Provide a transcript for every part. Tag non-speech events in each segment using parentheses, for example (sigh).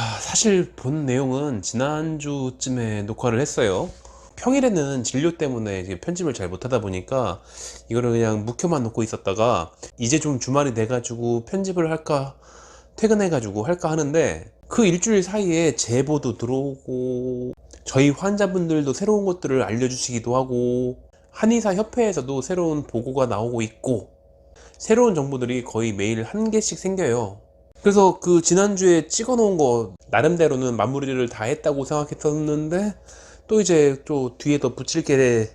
아, 사실 본 내용은 지난주쯤에 녹화를 했어요. 평일에는 진료 때문에 편집을 잘 못하다 보니까 이거를 그냥 묵혀만 놓고 있었다가 이제 좀 주말이 돼가지고 편집을 할까 퇴근해가지고 할까 하는데 그 일주일 사이에 제보도 들어오고 저희 환자분들도 새로운 것들을 알려주시기도 하고 한의사 협회에서도 새로운 보고가 나오고 있고 새로운 정보들이 거의 매일 한 개씩 생겨요. 그래서 그 지난주에 찍어 놓은 거 나름대로는 마무리를 다 했다고 생각했었는데 또 이제 또 뒤에 더 붙일 게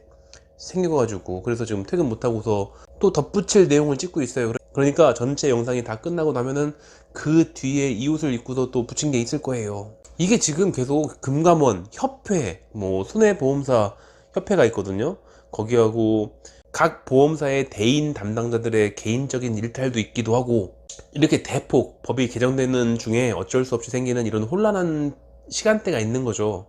생겨가지고 그래서 지금 퇴근 못하고서 또 덧붙일 내용을 찍고 있어요. 그러니까 전체 영상이 다 끝나고 나면은 그 뒤에 이 옷을 입고서 또 붙인 게 있을 거예요. 이게 지금 계속 금감원, 협회, 뭐 손해보험사 협회가 있거든요. 거기하고 각 보험사의 대인 담당자들의 개인적인 일탈도 있기도 하고 이렇게 대폭 법이 개정되는 중에 어쩔 수 없이 생기는 이런 혼란한 시간대가 있는 거죠.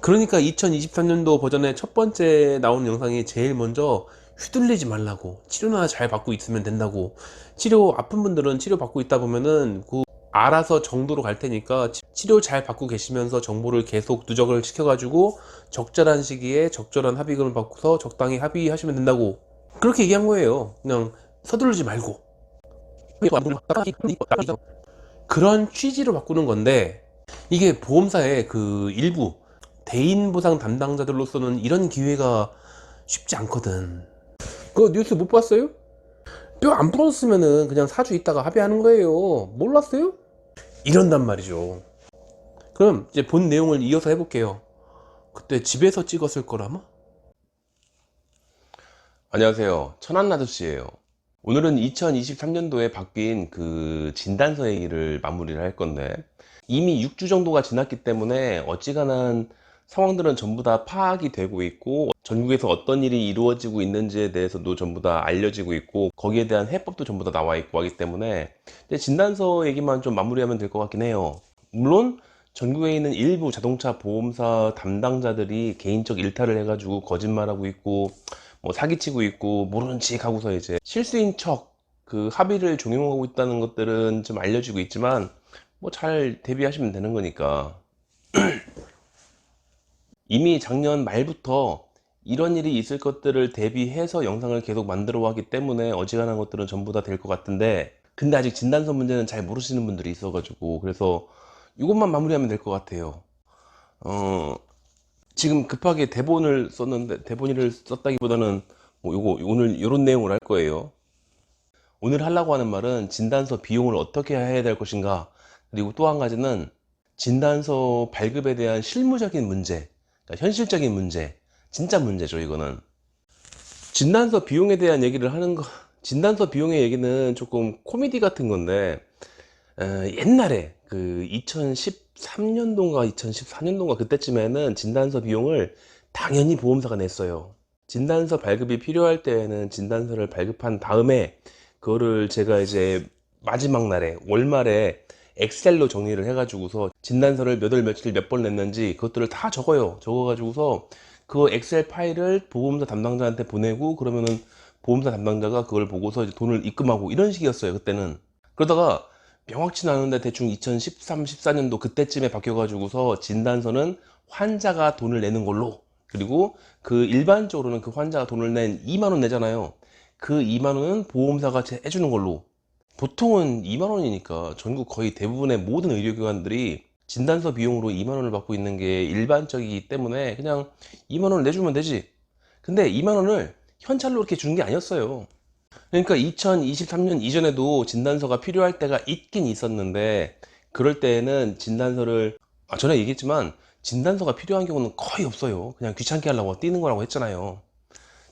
그러니까 2023년도 버전의 첫 번째 나온 영상이 제일 먼저 휘둘리지 말라고 치료나 잘 받고 있으면 된다고. 치료 아픈 분들은 치료 받고 있다 보면은 그 알아서 정도로 갈 테니까 치- 치료 잘 받고 계시면서 정보를 계속 누적을 시켜가지고 적절한 시기에 적절한 합의금을 받고서 적당히 합의하시면 된다고. 그렇게 얘기한 거예요. 그냥 서두르지 말고 (laughs) 그런 취지로 바꾸는 건데 이게 보험사의 그 일부 대인 보상 담당자들로서는 이런 기회가 쉽지 않거든. 그 뉴스 못 봤어요? 뼈 안 부러졌으면은 그냥 사주 있다가 합의하는 거예요. 몰랐어요? 이런단 말이죠. 그럼 이제 본 내용을 이어서 해볼게요. 그때 집에서 찍었을 거라마? 안녕하세요. 천안나두씨예요. 오늘은 2023년도에 바뀐 그 진단서 얘기를 마무리를 할 건데 이미 6주 정도가 지났기 때문에 어지간한 상황들은 전부 다 파악이 되고 있고 전국에서 어떤 일이 이루어지고 있는지에 대해서도 전부 다 알려지고 있고 거기에 대한 해법도 전부 다 나와 있고 하기 때문에 진단서 얘기만 좀 마무리하면 될 것 같긴 해요. 물론 전국에 있는 일부 자동차 보험사 담당자들이 개인적 일탈을 해가지고 거짓말하고 있고 뭐 사기치고 있고 모르는 척 하고서 이제 실수인 척 그 합의를 종용하고 있다는 것들은 좀 알려지고 있지만 뭐 잘 대비하시면 되는 거니까. (clears throat) 이미 작년 말부터 이런 일이 있을 것들을 대비해서 영상을 계속 만들어 왔기 때문에 어지간한 것들은 전부 다 될 것 같은데 근데 아직 진단서 문제는 잘 모르시는 분들이 있어가지고 그래서 이것만 마무리하면 될 것 같아요. 어 지금 급하게 대본을 썼는데 대본을 썼다기보다는 뭐 요거 오늘 요런 내용을 할 거예요. 오늘 하려고 하는 말은 진단서 비용을 어떻게 해야 될 것인가 그리고 또 한 가지는 진단서 발급에 대한 실무적인 문제, 그러니까 현실적인 문제, 진짜 문제죠 이거는. 진단서 비용에 대한 얘기를 하는 거, 진단서 비용의 얘기는 조금 코미디 같은 건데 어, 옛날에 그 2013년도인가 2014년도인가 그때쯤에는 진단서 비용을 당연히 보험사가 냈어요. 진단서 발급이 필요할 때에는 진단서를 발급한 다음에 그거를 제가 이제 마지막 날에 월말에 엑셀로 정리를 해가지고서 진단서를 몇 월 며칠 몇 번 냈는지 그것들을 다 적어요. 적어가지고서 그 엑셀 파일을 보험사 담당자한테 보내고 그러면은 보험사 담당자가 그걸 보고서 이제 돈을 입금하고 이런 식이었어요. 그때는. 그러다가 명확치는 않은데 대충 2013, 14년도 그때쯤에 바뀌어가지고서 진단서는 환자가 돈을 내는 걸로 그리고 그 일반적으로는 그 환자가 돈을 낸 2만 원 내잖아요. 그 2만 원은 보험사가 제- 해주는 걸로 보통은 2만 원이니까 전국 거의 대부분의 모든 의료기관들이 진단서 비용으로 2만 원을 받고 있는 게 일반적이기 때문에 그냥 2만 원을 내주면 되지. 근데 2만 원을 현찰로 이렇게 주는 게 아니었어요. 그러니까 2023년 이전에도 진단서가 필요할 때가 있긴 있었는데 그럴 때에는 진단서를 아, 전에 얘기했지만 진단서가 필요한 경우는 거의 없어요. 그냥 귀찮게 하려고 띄는 거라고 했잖아요.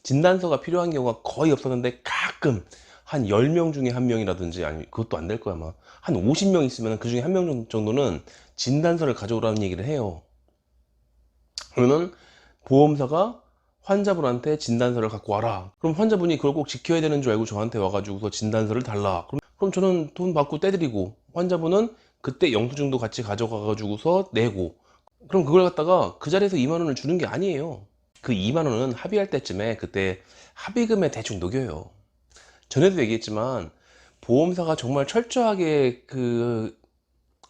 진단서가 필요한 경우가 거의 없었는데 가끔 한 10명 중에 한 명이라든지 아니 그것도 안 될 거야 아마 한 50명 있으면 그 중에 한 명 정도는 진단서를 가져오라는 얘기를 해요. 그러면 보험사가 환자분한테 진단서를 갖고 와라. 그럼 환자분이 그걸 꼭 지켜야 되는 줄 알고 저한테 와가지고서 진단서를 달라. 그럼, 그럼 저는 돈 받고 떼드리고 환자분은 그때 영수증도 같이 가져가가지고서 내고 그럼 그걸 갖다가 그 자리에서 2만 원을 주는 게 아니에요. 그 2만 원은 합의할 때쯤에 그때 합의금에 대충 녹여요. 전에도 얘기했지만 보험사가 정말 철저하게 그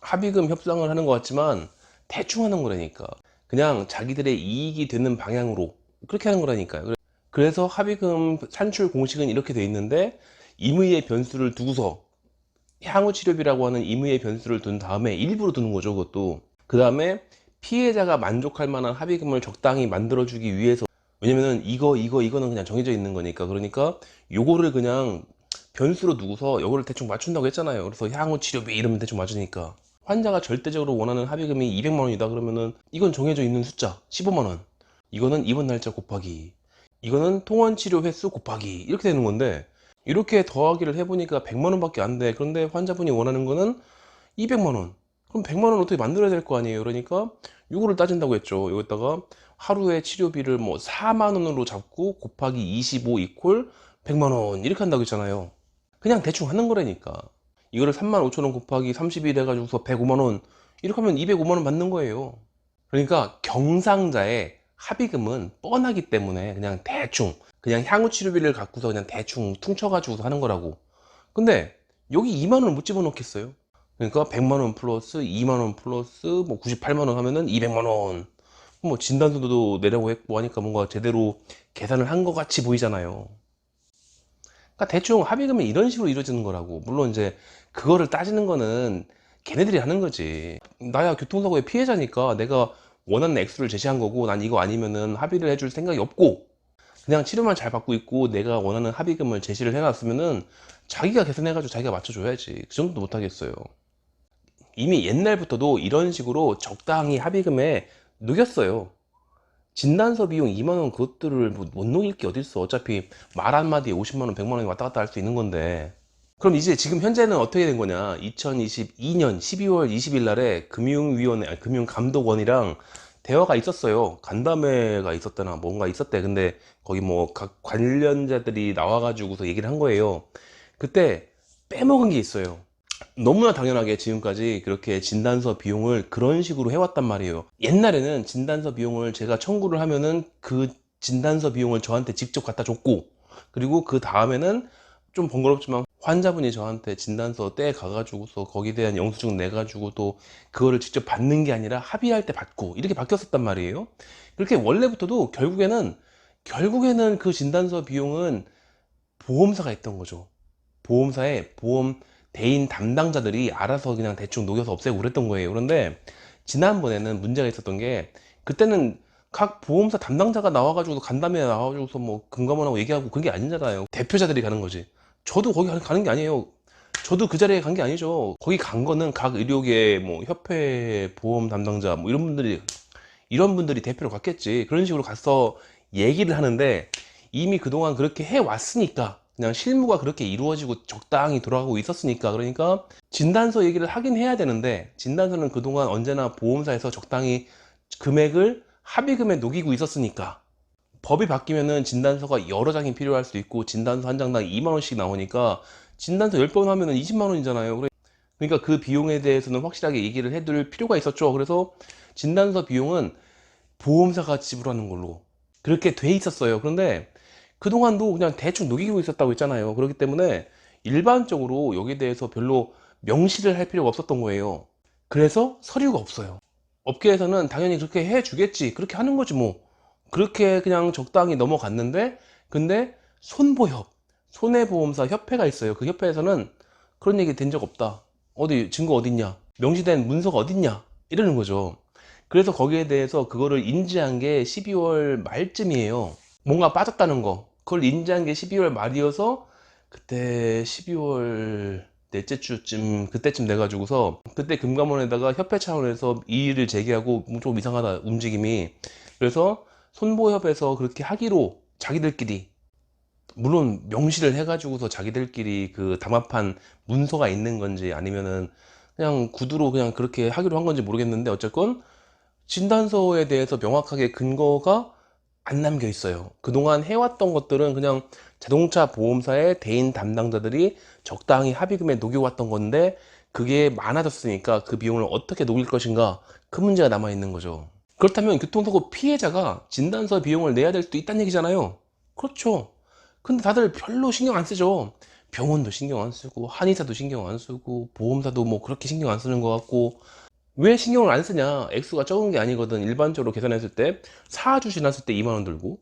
합의금 협상을 하는 것 같지만 대충 하는 거라니까. 그냥 자기들의 이익이 되는 방향으로 그렇게 하는 거라니까요. 그래- 그래서 합의금 산출 공식은 이렇게 돼 있는데 임의의 변수를 두고서 향후 치료비라고 하는 임의의 변수를 둔 다음에 일부러 두는 거죠, 그것도. 그 다음에 피해자가 만족할 만한 합의금을 적당히 만들어 주기 위해서 왜냐면은 이거 이거 이거는 그냥 정해져 있는 거니까 그러니까 요거를 그냥 변수로 두고서 요거를 대충 맞춘다고 했잖아요. 그래서 향후 치료비 이러면 대충 맞으니까 환자가 절대적으로 원하는 합의금이 200만 원이다 그러면은 이건 정해져 있는 숫자 15만 원. 이거는 입원 날짜 곱하기. 이거는 통원 치료 횟수 곱하기 이렇게 되는 건데 이렇게 더하기를 해보니까 100만 원 밖에 안 돼. 그런데 환자분이 원하는 거는 200만 원. 그럼 100만 원 어떻게 만들어야 될 거 아니에요. 그러니까 요거를 따진다고 했죠. 여기다가 하루에 치료비를 뭐 4만 원으로 잡고 곱하기 25 이퀄 100만 원 이렇게 한다고 했잖아요. 그냥 대충 하는 거라니까. 이거를 3만 5천 원 곱하기 30일 해가지고서 105만 원 이렇게 하면 205만 원 받는 거예요. 그러니까 경상자의 합의금은 뻔하기 때문에 그냥 대충 그냥 향후 치료비를 갖고서 그냥 대충 퉁쳐가지고 하는 거라고. 근데 여기 2만 원을 못 집어넣겠어요. 그러니까 100만 원 플러스 2만 원 플러스 뭐 98만 원 하면은 200만 원. 뭐 진단서도 내라고 했고 하니까 뭔가 제대로 계산을 한 것 같이 보이잖아요. 그러니까 대충 합의금이 이런 식으로 이루어지는 거라고. 물론 이제 그거를 따지는 거는 걔네들이 하는 거지. 나야 교통사고의 피해자니까 내가 원하는 액수를 제시한 거고 난 이거 아니면은 합의를 해줄 생각이 없고 그냥 치료만 잘 받고 있고 내가 원하는 합의금을 제시를 해놨으면은 자기가 계산해가지고 자기가 맞춰줘야지. 그 정도 못하겠어요. 이미 옛날부터도 이런 식으로 적당히 합의금에 녹였어요. 진단서 비용 2만원 그것들을 뭐못 녹일 게 어딨어. 어차피 말 한마디에 50만원, 100만원이 왔다 갔다 할 수 있는 건데. 그럼 이제 지금 현재는 어떻게 된 거냐? 2022년 12월 20일 날에 금융위원회, 아니, 금융감독원이랑 대화가 있었어요. 간담회가 있었다나 뭔가 있었대. 근데 거기 뭐 각 관련자들이 나와 가지고서 얘기를 한 거예요. 그때 빼먹은 게 있어요. 너무나 당연하게 지금까지 그렇게 진단서 비용을 그런 식으로 해왔단 말이에요. 옛날에는 진단서 비용을 제가 청구를 하면은 그 진단서 비용을 저한테 직접 갖다 줬고, 그리고 그 다음에는 좀 번거롭지만 환자분이 저한테 진단서 떼 가가지고서 거기에 대한 영수증 내가지고 또 그거를 직접 받는 게 아니라 합의할 때 받고 이렇게 바뀌었었단 말이에요. 그렇게 원래부터도 결국에는 결국에는 그 진단서 비용은 보험사가 있던 거죠. 보험사에 보험 대인 담당자들이 알아서 그냥 대충 녹여서 없애고 그랬던 거예요. 그런데 지난번에는 문제가 있었던 게 그때는 각 보험사 담당자가 나와가지고 간담회 나와가지고서 뭐 금감원하고 얘기하고 그게 아니잖아요. 대표자들이 가는 거지. 저도 거기 가- 가는 게 아니에요. 저도 그 자리에 간 게 아니죠. 거기 간 거는 각 의료계 뭐 협회 보험 담당자 뭐 이런 분들이 이런 분들이 대표로 갔겠지. 그런 식으로 가서 얘기를 하는데 이미 그동안 그렇게 해 왔으니까 그냥 실무가 그렇게 이루어지고 적당히 돌아가고 있었으니까 그러니까 진단서 얘기를 하긴 해야 되는데 진단서는 그동안 언제나 보험사에서 적당히 금액을 합의금에 녹이고 있었으니까 법이 바뀌면은 진단서가 여러 장이 필요할 수 있고 진단서 한 장당 2만 원씩 나오니까 진단서 10번 하면은 20만 원이잖아요. 그러니까 그 비용에 대해서는 확실하게 얘기를 해둘 필요가 있었죠. 그래서 진단서 비용은 보험사가 지불하는 걸로 그렇게 돼 있었어요. 그런데 그동안도 그냥 대충 녹이고 있었다고 했잖아요. 그렇기 때문에 일반적으로 여기에 대해서 별로 명시를 할 필요가 없었던 거예요. 그래서 서류가 없어요. 업계에서는 당연히 그렇게 해주겠지. 그렇게 하는 거지 뭐. 그렇게 그냥 적당히 넘어갔는데, 근데 손보협, 손해보험사 협회가 있어요. 그 협회에서는 그런 얘기 된 적 없다. 어디, 증거 어딨냐? 명시된 문서가 어딨냐? 이러는 거죠. 그래서 거기에 대해서 그거를 인지한 게 12월 말쯤이에요. 뭔가 빠졌다는 거. 그걸 인지한 게 12월 말이어서 그때 12월 넷째 주쯤 그때쯤 돼 가지고서 그때 금감원에다가 협회 차원에서 이의를 제기하고 뭐좀 이상하다 움직임이 그래서 손보협에서 그렇게 하기로 자기들끼리 물론 명시를 해가지고서 자기들끼리 그 담합한 문서가 있는 건지 아니면은 그냥 구두로 그냥 그렇게 하기로 한 건지 모르겠는데 어쨌건 진단서에 대해서 명확하게 근거가 안 남겨 있어요. 그동안 해왔던 것들은 그냥 자동차 보험사의 대인 담당자들이 적당히 합의금에 녹여왔던 건데 그게 많아졌으니까 그 비용을 어떻게 녹일 것인가 그 문제가 남아 있는 거죠. 그렇다면 교통사고 피해자가 진단서 비용을 내야 될 수도 있다는 얘기잖아요. 그렇죠. 근데 다들 별로 신경 안 쓰죠. 병원도 신경 안 쓰고 한의사도 신경 안 쓰고 보험사도 뭐 그렇게 신경 안 쓰는 것 같고. 왜 신경을 안 쓰냐? 액수가 적은 게 아니거든. 일반적으로 계산했을 때 4주 지났을 때 2만 원 들고.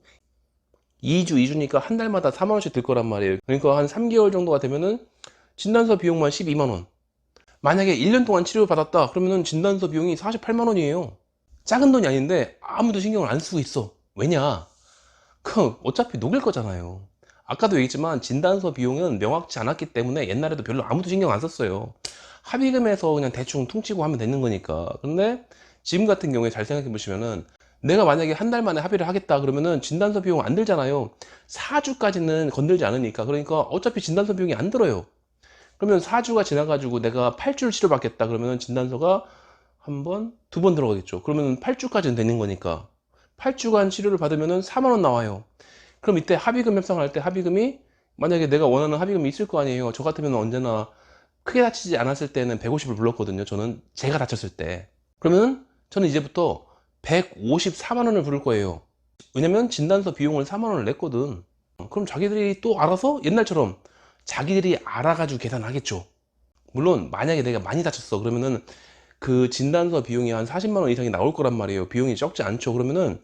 2주 2주니까 한 달마다 4만 원씩 들 거란 말이에요. 그러니까 한 3개월 정도가 되면은 진단서 비용만 12만 원. 만약에 1년 동안 치료를 받았다. 그러면은 진단서 비용이 48만 원이에요 작은 돈이 아닌데 아무도 신경을 안 쓰고 있어. 왜냐? 그 어차피 녹일 거잖아요. 아까도 얘기했지만 진단서 비용은 명확치 않았기 때문에 옛날에도 별로 아무도 신경 안 썼어요. 합의금에서 그냥 대충 퉁치고 하면 되는 거니까. 근데 지금 같은 경우에 잘 생각해 보시면은 내가 만약에 한 달 만에 합의를 하겠다 그러면은 진단서 비용 안 들잖아요. 4주까지는 건들지 않으니까. 그러니까 어차피 진단서 비용이 안 들어요. 그러면 4주가 지나가지고 내가 8주를 치료받겠다 그러면은 진단서가 한 번, 두 번 들어가겠죠 그러면 8주까지는 되는 거니까 8주간 치료를 받으면은 4만 원 나와요 그럼 이때 합의금 협상할 때 합의금이 만약에 내가 원하는 합의금이 있을 거 아니에요 저 같으면 언제나 크게 다치지 않았을 때는 150을 불렀거든요. 저는 제가 다쳤을 때. 그러면 저는 이제부터 154만 원을 부를 거예요. 왜냐면 진단서 비용을 4만 원을 냈거든. 그럼 자기들이 또 알아서 옛날처럼 자기들이 알아가지고 계산하겠죠. 물론 만약에 내가 많이 다쳤어. 그러면은 그 진단서 비용이 한 40만 원 이상이 나올 거란 말이에요. 비용이 적지 않죠. 그러면은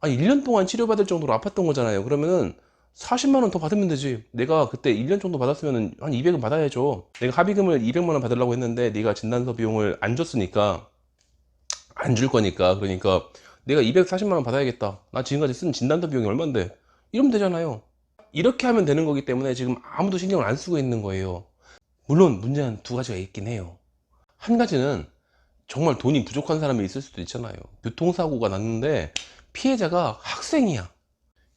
아 1년 동안 치료받을 정도로 아팠던 거잖아요. 그러면은 40만 원 더 받으면 되지. 내가 그때 1년 정도 받았으면 한 200은 받아야죠. 내가 합의금을 200만 원 받으려고 했는데 네가 진단서 비용을 안 줬으니까 안 줄 거니까 그러니까 내가 240만 원 받아야겠다. 나 지금까지 쓴 진단서 비용이 얼만데? 이러면 되잖아요. 이렇게 하면 되는 거기 때문에 지금 아무도 신경을 안 쓰고 있는 거예요. 물론 문제는 두 가지가 있긴 해요. 한 가지는 정말 돈이 부족한 사람이 있을 수도 있잖아요. 교통사고가 났는데 피해자가 학생이야.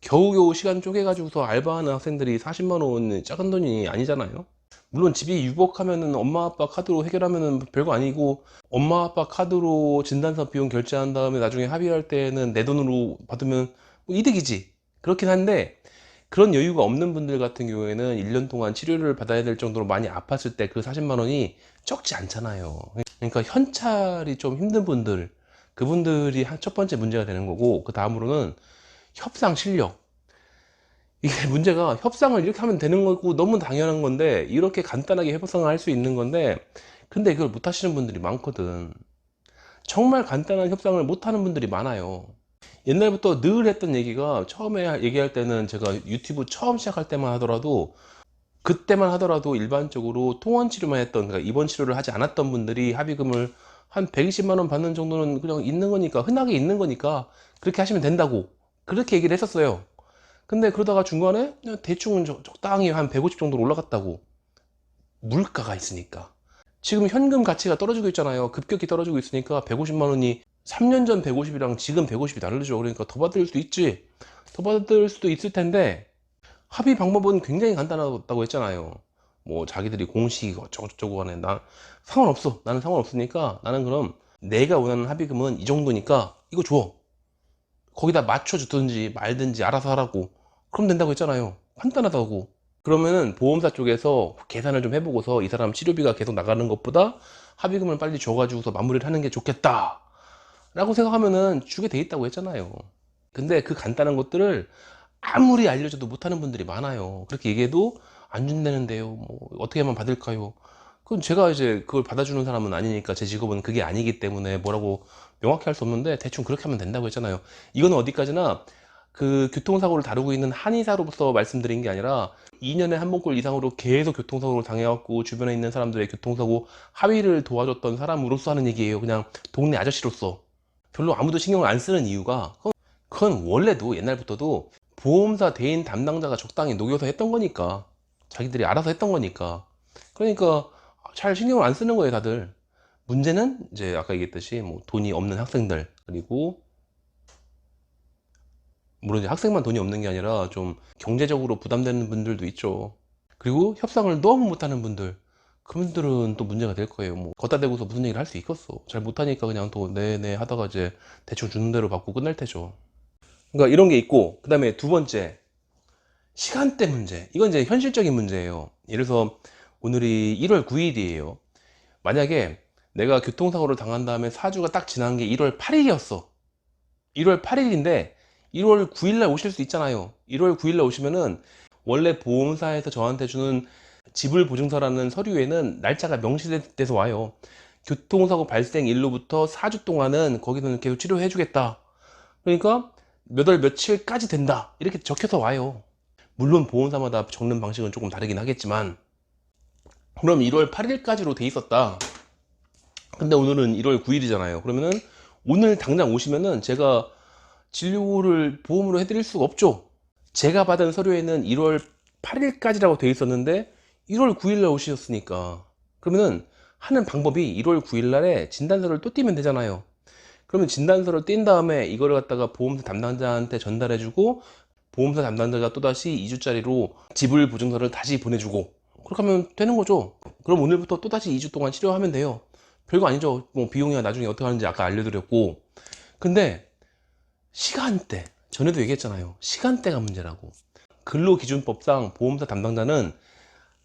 겨우겨우 시간 쪼개가지고서 알바하는 학생들이 40만 원 작은 돈이 아니잖아요. 물론 집이 유복하면은 엄마 아빠 카드로 해결하면은 별거 아니고 엄마 아빠 카드로 진단서 비용 결제한 다음에 나중에 합의할 때는 내 돈으로 받으면 뭐 이득이지. 그렇긴 한데 그런 여유가 없는 분들 같은 경우에는 1년 동안 치료를 받아야 될 정도로 많이 아팠을 때 그 40만 원이 적지 않잖아요. 그러니까 현찰이 좀 힘든 분들 그분들이 한첫 번째 문제가 되는 거고 그 다음으로는 협상 실력. 이게 문제가 협상을 이렇게 하면 되는 거고 너무 당연한 건데 이렇게 간단하게 협상을 할 수 있는 건데 근데 이걸 못 하시는 분들이 많거든. 정말 간단한 협상을 못 하는 분들이 많아요. 옛날부터 늘 했던 얘기가 처음에 얘기할 때는 제가 유튜브 처음 시작할 때만 하더라도 그때만 하더라도 일반적으로 통원 치료만 했던 그러니까 입원 치료를 하지 않았던 분들이 합의금을 한 120만 원 받는 정도는 그냥 있는 거니까 흔하게 있는 거니까 그렇게 하시면 된다고 그렇게 얘기를 했었어요. 근데 그러다가 중간에 대충 적- 적당히 한 150 정도로 올라갔다고. 물가가 있으니까. 지금 현금 가치가 떨어지고 있잖아요. 급격히 떨어지고 있으니까 150만 원이 3년 전 150이랑 지금 150이 다르죠. 그러니까 더 받을 수도 있지. 더 받을 수도 있을 텐데 합의 방법은 굉장히 간단하다고 했잖아요. 뭐 자기들이 공식 어쩌고저쩌고 하네. 나 상관없어. 나는 상관없으니까 나는 그럼 내가 원하는 합의금은 이 정도니까 이거 줘. 거기다 맞춰주든지 말든지 알아서 하라고. 그럼 된다고 했잖아요. 간단하다고. 그러면은 보험사 쪽에서 계산을 좀 해보고서 이 사람 치료비가 계속 나가는 것보다 합의금을 빨리 줘가지고서 마무리를 하는 게 좋겠다. 라고 생각하면은 주게 돼 있다고 했잖아요. 근데 그 간단한 것들을 아무리 알려줘도 못하는 분들이 많아요. 그렇게 얘기해도 안 준다는데요. 뭐 어떻게 하면 받을까요? 그건 제가 이제 그걸 받아주는 사람은 아니니까 제 직업은 그게 아니기 때문에 뭐라고 명확히 할 수 없는데 대충 그렇게 하면 된다고 했잖아요. 이거는 어디까지나 그 교통사고를 다루고 있는 한의사로서 말씀드린 게 아니라 2년에 한 번꼴 이상으로 계속 교통사고를 당해왔고 주변에 있는 사람들의 교통사고 합의를 도와줬던 사람으로서 하는 얘기예요. 그냥 동네 아저씨로서. 별로 아무도 신경을 안 쓰는 이유가 그건- 원래도 옛날부터도 보험사 대인 담당자가 적당히 녹여서 했던 거니까 자기들이 알아서 했던 거니까. 그러니까 잘 신경을 안 쓰는 거예요 다들. 문제는 이제 아까 얘기했듯이 뭐 돈이 없는 학생들 그리고 물론 이제 학생만 돈이 없는 게 아니라 좀 경제적으로 부담되는 분들도 있죠. 그리고 협상을 너무 못하는 분들 그분들은 또 문제가 될 거예요. 뭐 걷다 대고서 무슨 얘기를 할 수 있겠어. 잘 못하니까 그냥 또 네네 하다가 이제 대충 주는 대로 받고 끝날 테죠. 그러니까 이런 게 있고 그 다음에 두 번째 시간대 문제. 이건 이제 현실적인 문제예요. 예를 들어서 오늘이 1월 9일이에요. 만약에 내가 교통사고를 당한 다음에 4주가 딱 지난 게 1월 8일이었어. 1월 8일인데 1월 9일날 오실 수 있잖아요. 1월 9일날 오시면은 원래 보험사에서 저한테 주는 지불 보증서라는 서류에는 날짜가 명시돼서 와요. 교통사고 발생 일로부터 4주 동안은 거기서는 계속 치료해 주겠다. 그러니까 몇 월 며칠까지 된다. 이렇게 적혀서 와요. 물론 보험사마다 적는 방식은 조금 다르긴 하겠지만 그럼 1월 8일까지로 돼 있었다. 근데 오늘은 1월 9일이잖아요. 그러면은 오늘 당장 오시면은 제가 진료를 보험으로 해드릴 수가 없죠. 제가 받은 서류에는 1월 8일까지라고 돼 있었는데 1월 9일날 오셨으니까 그러면은 하는 방법이 1월 9일날에 진단서를 또 띄면 되잖아요. 그러면 진단서를 띈 다음에 이거를 갖다가 보험사 담당자한테 전달해주고 보험사 담당자가 또다시 2주짜리로 지불 보증서를 다시 보내주고 그렇게 하면 되는 거죠. 그럼 오늘부터 또다시 2주 동안 치료하면 돼요. 별거 아니죠. 뭐 비용이야 나중에 어떻게 하는지 아까 알려드렸고. 근데 시간대 전에도 얘기했잖아요. 시간대가 문제라고. 근로기준법상 보험사 담당자는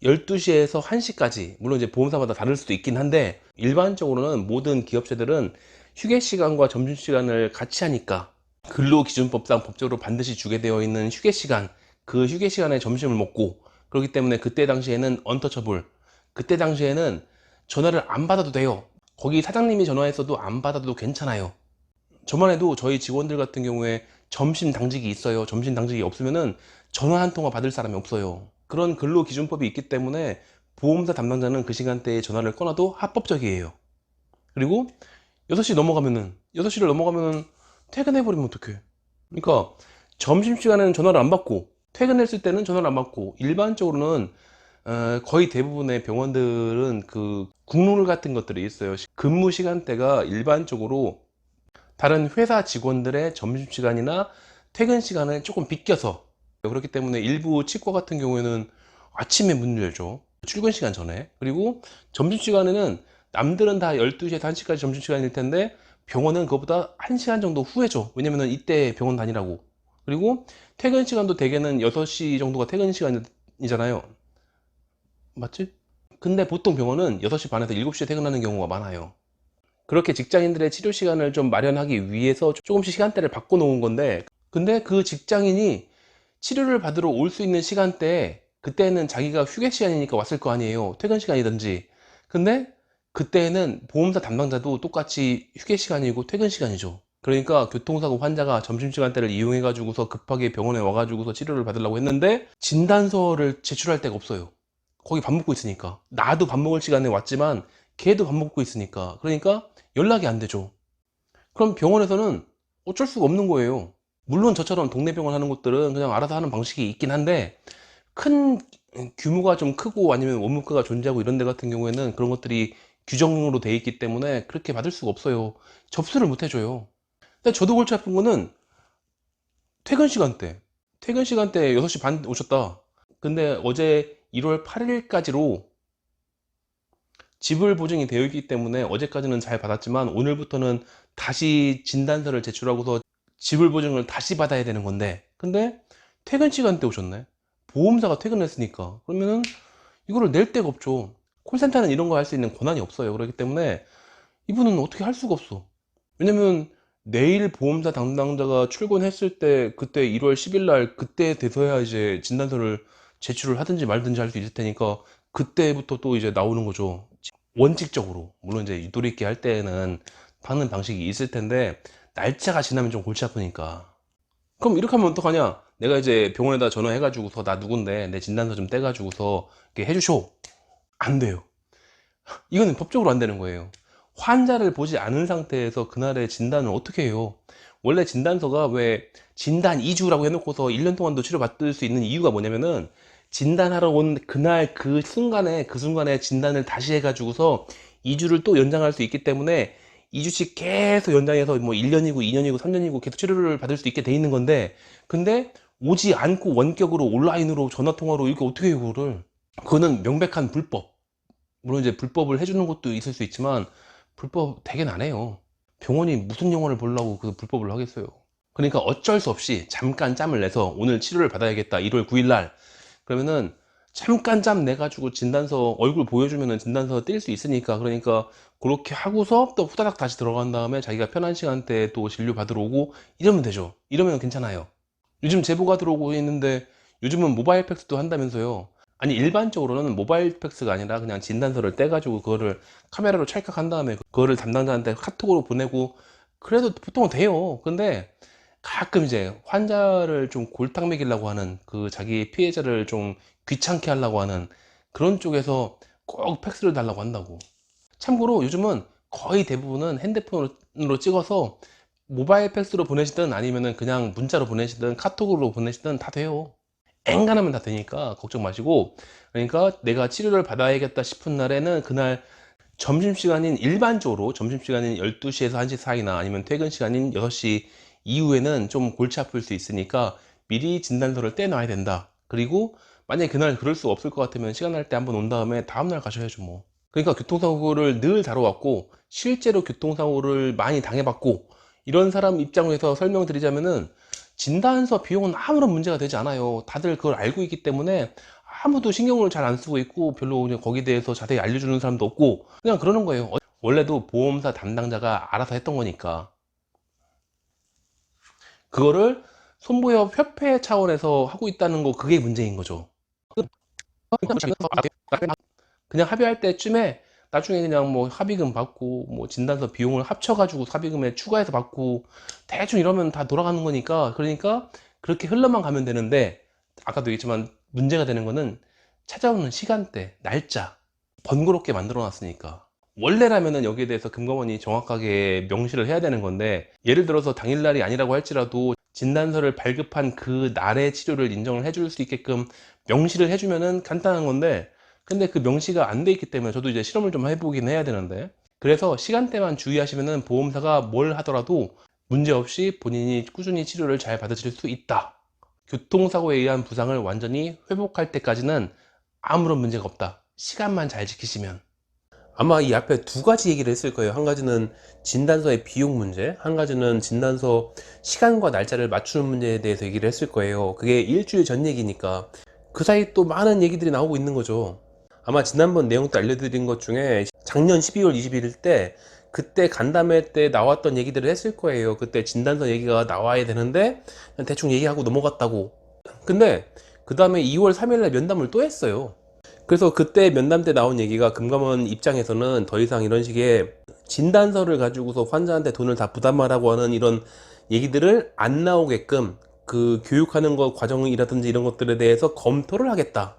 12시에서 1시까지 물론 이제 보험사마다 다를 수도 있긴 한데 일반적으로는 모든 기업체들은 휴게 시간과 점심 시간을 같이 하니까 근로 기준법상 법적으로 반드시 주게 되어 있는 휴게 시간 그 휴게 시간에 점심을 먹고 그렇기 때문에 그때 당시에는 언터처블 그때 당시에는 전화를 안 받아도 돼요. 거기 사장님이 전화했어도 안 받아도 괜찮아요. 저만 해도 저희 직원들 같은 경우에 점심 당직이 있어요. 점심 당직이 없으면은 전화 한 통화 받을 사람이 없어요 그런 근로 기준법이 있기 때문에 보험사 담당자는 그 시간대에 전화를 끊어도 합법적이에요. 그리고 6시 넘어가면은 6시를 넘어가면은 퇴근해 버리면 어떡해? 그러니까 점심시간에는 전화를 안 받고 퇴근했을 때는 전화를 안 받고 일반적으로는 어, 거의 대부분의 병원들은 그 국룰 같은 것들이 있어요. 근무 시간대가 일반적으로 다른 회사 직원들의 점심시간이나 퇴근 시간을 조금 비껴서 그렇기 때문에 일부 치과 같은 경우에는 아침에 문을 열죠. 출근 시간 전에. 그리고 점심시간에는 남들은 다 12시에서 1시까지 점심시간일 텐데 병원은 그것보다 1시간 정도 후에죠. 왜냐면은 이때 병원 다니라고. 그리고 퇴근 시간도 대개는 6시 정도가 퇴근 시간이잖아요. 맞지? 근데 보통 병원은 6시 반에서 7시에 퇴근하는 경우가 많아요. 그렇게 직장인들의 치료 시간을 좀 마련하기 위해서 조금씩 시간대를 바꿔 놓은 건데 근데 그 직장인이 치료를 받으러 올 수 있는 시간대에 그때는 자기가 휴게 시간이니까 왔을 거 아니에요. 퇴근 시간이든지. 근데 그때는 보험사 담당자도 똑같이 휴게 시간이고 퇴근 시간이죠. 그러니까 교통사고 환자가 점심시간대를 이용해 가지고서 급하게 병원에 와 가지고서 치료를 받으려고 했는데 진단서를 제출할 데가 없어요. 거기 밥 먹고 있으니까. 나도 밥 먹을 시간에 왔지만 걔도 밥 먹고 있으니까. 그러니까 연락이 안 되죠. 그럼 병원에서는 어쩔 수가 없는 거예요 물론 저처럼 동네 병원 하는 곳들은 그냥 알아서 하는 방식이 있긴 한데 큰 규모가 좀 크고 아니면 원무과가 존재하고 이런 데 같은 경우에는 그런 것들이 규정으로 돼 있기 때문에 그렇게 받을 수가 없어요. 접수를 못 해줘요. 근데 저도 골치 아픈 거는 퇴근 시간대 퇴근 시간대 6시 반 오셨다. 근데 어제 1월 8일까지로 지불 보증이 되어 있기 때문에 어제까지는 잘 받았지만 오늘부터는 다시 진단서를 제출하고서 지불 보증을 다시 받아야 되는 건데 근데 퇴근 시간대 오셨네. 보험사가 퇴근했으니까. 그러면은 이거를 낼 데가 없죠. 콜센터는 이런 거 할 수 있는 권한이 없어요. 그렇기 때문에 이분은 어떻게 할 수가 없어. 왜냐면 내일 보험사 담당자가 출근했을 때 그때 1월 10일 날 그때 돼서야 이제 진단서를 제출을 하든지 말든지 할 수 있을 테니까 그때부터 또 이제 나오는 거죠. 원칙적으로. 물론 이제 유도리 있게 할 때는 받는 방식이 있을 텐데 날짜가 지나면 좀 골치 아프니까. 그럼 이렇게 하면 어떡하냐? 내가 이제 병원에다 전화해 가지고서 나 누군데 내 진단서 좀 떼 가지고서 이렇게 해주쇼 안 돼요. 이거는 법적으로 안 되는 거예요. 환자를 보지 않은 상태에서 그날의 진단을 어떻게 해요? 원래 진단서가 왜 진단 2주라고 해놓고서 1년 동안도 치료받을 수 있는 이유가 뭐냐면은 진단하러 온 그날 그 순간에 그 순간에 진단을 다시 해가지고서 2주를 또 연장할 수 있기 때문에 2주씩 계속 연장해서 뭐 1년이고 2년이고 3년이고 계속 치료를 받을 수 있게 돼 있는 건데 근데 오지 않고 원격으로 온라인으로 전화 통화로 이렇게 어떻게 그거를 그거는 명백한 불법. 물론 이제 불법을 해주는 것도 있을 수 있지만 불법 되게는 안 해요. 병원이 무슨 영화를 보려고 그 불법을 하겠어요. 그러니까 어쩔 수 없이 잠깐 짬을 내서 오늘 치료를 받아야겠다 1월 9일 날. 그러면은 잠깐 짬 내가지고 진단서 얼굴 보여주면은 진단서 뛸 수 있으니까 그러니까 그렇게 하고서 또 후다닥 다시 들어간 다음에 자기가 편한 시간대에 또 진료 받으러 오고 이러면 되죠. 이러면 괜찮아요. 요즘 제보가 들어오고 있는데 요즘은 모바일 팩스도 한다면서요. 아니 일반적으로는 모바일 팩스가 아니라 그냥 진단서를 떼가지고 그거를 카메라로 찰칵한 다음에 그거를 담당자한테 카톡으로 보내고 그래도 보통은 돼요. 근데 가끔 이제 환자를 좀 골탕 먹이려고 하는 그 자기 피해자를 좀 귀찮게 하려고 하는 그런 쪽에서 꼭 팩스를 달라고 한다고. 참고로 요즘은 거의 대부분은 핸드폰으로 찍어서 모바일 팩스로 보내시든 아니면은 그냥 문자로 보내시든 카톡으로 보내시든 다 돼요. 앵간하면 다 되니까 걱정 마시고 그러니까 내가 치료를 받아야겠다 싶은 날에는 그날 점심시간인 일반적으로 점심시간인 12시에서 1시 사이나 아니면 퇴근 시간인 6시 이후에는 좀 골치 아플 수 있으니까 미리 진단서를 떼놔야 된다. 그리고 만약에 그날 그럴 수 없을 것 같으면 시간 날 때 한번 온 다음에 다음날 가셔야죠 뭐. 그러니까 교통사고를 늘 다뤄왔고 실제로 교통사고를 많이 당해봤고 이런 사람 입장에서 설명드리자면은 진단서 비용은 아무런 문제가 되지 않아요. 다들 그걸 알고 있기 때문에 아무도 신경을 잘 안 쓰고 있고 별로 그냥 거기에 대해서 자세히 알려주는 사람도 없고 그냥 그러는 거예요. 어, 원래도 보험사 담당자가 알아서 했던 거니까. 그거를 손보협 협회 차원에서 하고 있다는 거 그게 문제인 거죠. 그냥 합의할 때쯤에 나중에 그냥 뭐 합의금 받고 뭐 진단서 비용을 합쳐가지고 합의금에 추가해서 받고 대충 이러면 다 돌아가는 거니까 그러니까 그렇게 흘러만 가면 되는데 아까도 얘기했지만 문제가 되는 거는 찾아오는 시간대, 날짜 번거롭게 만들어 놨으니까 원래라면은 여기에 대해서 금감원이 정확하게 명시를 해야 되는 건데 예를 들어서 당일날이 아니라고 할지라도 진단서를 발급한 그 날의 치료를 인정을 해줄 수 있게끔 명시를 해주면은 간단한 건데 근데 그 명시가 안 돼 있기 때문에 저도 이제 실험을 좀 해보긴 해야 되는데 그래서 시간대만 주의하시면은 보험사가 뭘 하더라도 문제없이 본인이 꾸준히 치료를 잘 받으실 수 있다. 교통사고에 의한 부상을 완전히 회복할 때까지는 아무런 문제가 없다. 시간만 잘 지키시면. 아마 이 앞에 두 가지 얘기를 했을 거예요. 한 가지는 진단서의 비용 문제, 한 가지는 진단서 시간과 날짜를 맞추는 문제에 대해서 얘기를 했을 거예요. 그게 일주일 전 얘기니까 그 사이 또 많은 얘기들이 나오고 있는 거죠. 아마 지난번 내용도 알려드린 것 중에 작년 12월 21일 때 그때 간담회 때 나왔던 얘기들을 했을 거예요. 그때 진단서 얘기가 나와야 되는데 대충 얘기하고 넘어갔다고. 근데 그 다음에 2월 3일날 면담을 또 했어요. 그래서 그때 면담 때 나온 얘기가 금감원 입장에서는 더 이상 이런 식의 진단서를 가지고서 환자한테 돈을 다 부담하라고 하는 이런 얘기들을 안 나오게끔 그 교육하는 것 과정이라든지 이런 것들에 대해서 검토를 하겠다.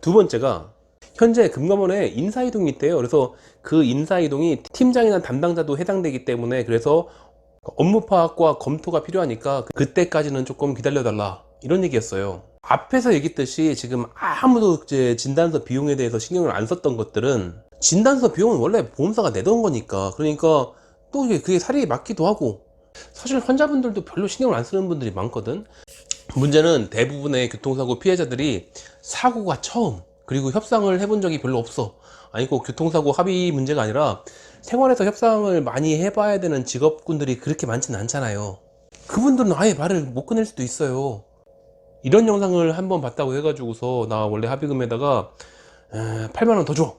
두 번째가 현재 금감원에 인사이동이 있대요. 그래서 그 인사이동이 팀장이나 담당자도 해당되기 때문에 그래서 업무 파악과 검토가 필요하니까 그때까지는 조금 기다려달라. 이런 얘기였어요. 앞에서 얘기했듯이 지금 아무도 이제 진단서 비용에 대해서 신경을 안 썼던 것들은 진단서 비용은 원래 보험사가 내던 거니까 그러니까 또 이게 그게 사리에 맞기도 하고 사실 환자분들도 별로 신경을 안 쓰는 분들이 많거든. 문제는 대부분의 교통사고 피해자들이 사고가 처음 그리고 협상을 해본 적이 별로 없어. 아니고 교통사고 합의 문제가 아니라 생활에서 협상을 많이 해봐야 되는 직업군들이 그렇게 많지는 않잖아요. 그분들은 아예 말을 못 꺼낼 수도 있어요. 이런 영상을 한 번 봤다고 해가지고서 나 원래 합의금에다가 8만원 더 줘.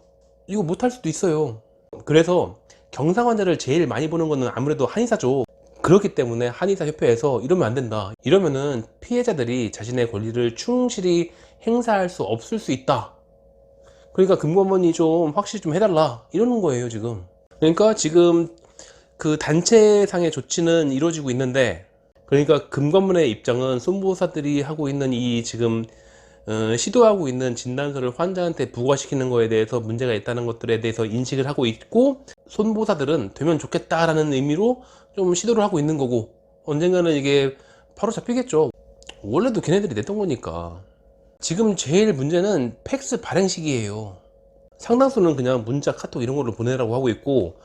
이거 못할 수도 있어요. 그래서 경상 환자를 제일 많이 보는 거는 아무래도 한의사죠. 그렇기 때문에 한의사 협회에서 이러면 안 된다. 이러면은 피해자들이 자신의 권리를 충실히 행사할 수 없을 수 있다. 그러니까 금감원이 좀 확실히 좀 해달라. 이러는 거예요, 지금. 그러니까 지금 그 단체상의 조치는 이루어지고 있는데, 그러니까 금감원의 입장은 손보사들이 하고 있는 이 지금 어, 시도하고 있는 진단서를 환자한테 부과시키는 거에 대해서 문제가 있다는 것들에 대해서 인식을 하고 있고 손보사들은 되면 좋겠다라는 의미로 좀 시도를 하고 있는 거고 언젠가는 이게 바로 잡히겠죠. 원래도 걔네들이 냈던 거니까. 지금 제일 문제는 팩스 발행 시기예요. 상당수는 그냥 문자 카톡 이런 거를 보내라고 하고 있고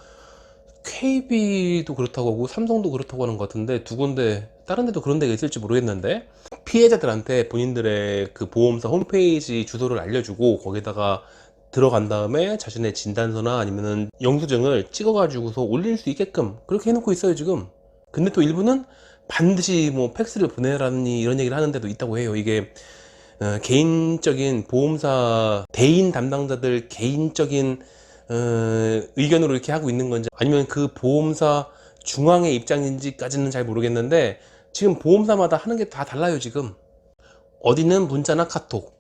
KB도 그렇다고 하고 삼성도 그렇다고 하는 것 같은데 두 군데 다른 데도 그런 데가 있을지 모르겠는데 피해자들한테 본인들의 그 보험사 홈페이지 주소를 알려주고 거기다가 들어간 다음에 자신의 진단서나 아니면은 영수증을 찍어가지고서 올릴 수 있게끔 그렇게 해놓고 있어요 지금. 근데 또 일부는 반드시 뭐 팩스를 보내라니 이런 얘기를 하는 데도 있다고 해요. 이게 어, 개인적인 보험사 대인 담당자들 개인적인 어, 의견으로 이렇게 하고 있는 건지 아니면 그 보험사 중앙의 입장인지까지는 잘 모르겠는데 지금 보험사마다 하는 게 다 달라요 지금 어디는 문자나 카톡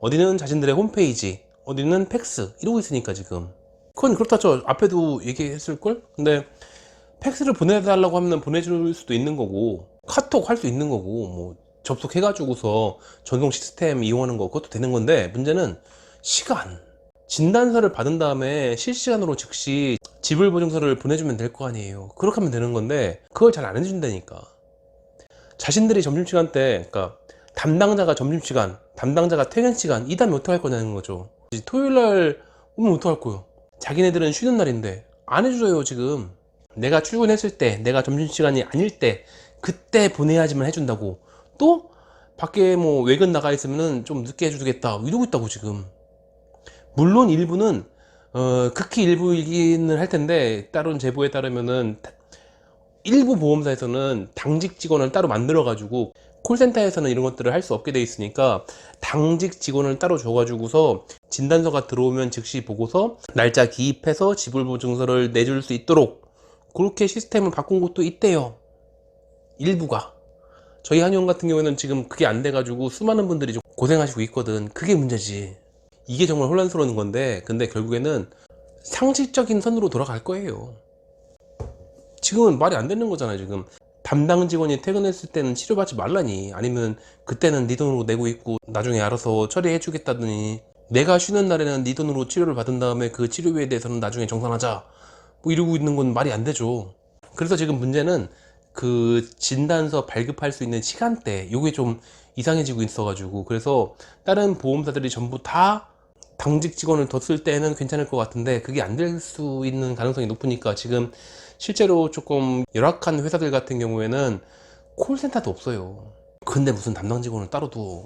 어디는 자신들의 홈페이지, 어디는 팩스 이러고 있으니까 지금. 그건 그렇다 쳐. 앞에도 얘기했을 걸. 근데 팩스를 보내달라고 하면 보내줄 수도 있는 거고 카톡 할 수 있는 거고 뭐 접속해 가지고서 전송 시스템 이용하는 거 그것도 되는 건데 문제는 시간. 진단서를 받은 다음에 실시간으로 즉시 지불 보증서를 보내주면 될 거 아니에요. 그렇게 하면 되는 건데 그걸 잘 안 해준다니까. 자신들이 점심시간 때, 그러니까 담당자가 점심시간, 담당자가 퇴근시간, 이 다음에 어떡할 거냐는 거죠. 토요일날 오면 어떡할 거요? 자기네들은 쉬는 날인데 안 해줘요 지금. 내가 출근했을 때, 내가 점심시간이 아닐 때, 그때 보내야지만 해준다고. 또 밖에 뭐 외근 나가 있으면은 좀 늦게 해주겠다 이러고 있다고 지금. 물론 일부는 어, 극히 일부이기는 할 텐데 다른 제보에 따르면은 일부 보험사에서는 당직 직원을 따로 만들어 가지고 콜센터에서는 이런 것들을 할 수 없게 돼 있으니까 당직 직원을 따로 줘가지고서 진단서가 들어오면 즉시 보고서 날짜 기입해서 지불 보증서를 내줄 수 있도록 그렇게 시스템을 바꾼 곳도 있대요. 일부가. 저희 한의원 같은 경우에는 지금 그게 안 돼가지고 수많은 분들이 좀 고생하시고 있거든. 그게 문제지. 이게 정말 혼란스러운 건데, 근데 결국에는 상식적인 선으로 돌아갈 거예요. 지금은 말이 안 되는 거잖아요, 지금. 담당 직원이 퇴근했을 때는 치료받지 말라니. 아니면 그때는 네 돈으로 내고 있고 나중에 알아서 처리해 주겠다더니 내가 쉬는 날에는 네 돈으로 치료를 받은 다음에 그 치료비에 대해서는 나중에 정산하자. 뭐 이러고 있는 건 말이 안 되죠. 그래서 지금 문제는 그 진단서 발급할 수 있는 시간대, 요게 좀 이상해지고 있어 가지고. 그래서 다른 보험사들이 전부 다 당직 직원을 더 쓸 때는 괜찮을 것 같은데 그게 안 될 수 있는 가능성이 높으니까 지금 실제로 조금 열악한 회사들 같은 경우에는 콜센터도 없어요. 근데 무슨 담당 직원을 따로 둬.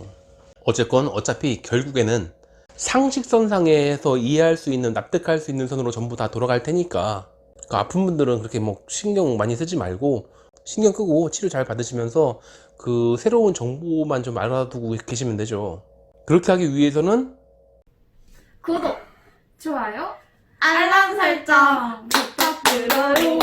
어쨌건 어차피 결국에는 상식선상에서 이해할 수 있는 납득할 수 있는 선으로 전부 다 돌아갈 테니까 그 아픈 분들은 그렇게 뭐 신경 많이 쓰지 말고 신경 끄고 치료 잘 받으시면서 그 새로운 정보만 좀 알아두고 계시면 되죠. 그렇게 하기 위해서는 구독, 좋아요, 알람 설정 부탁드려요.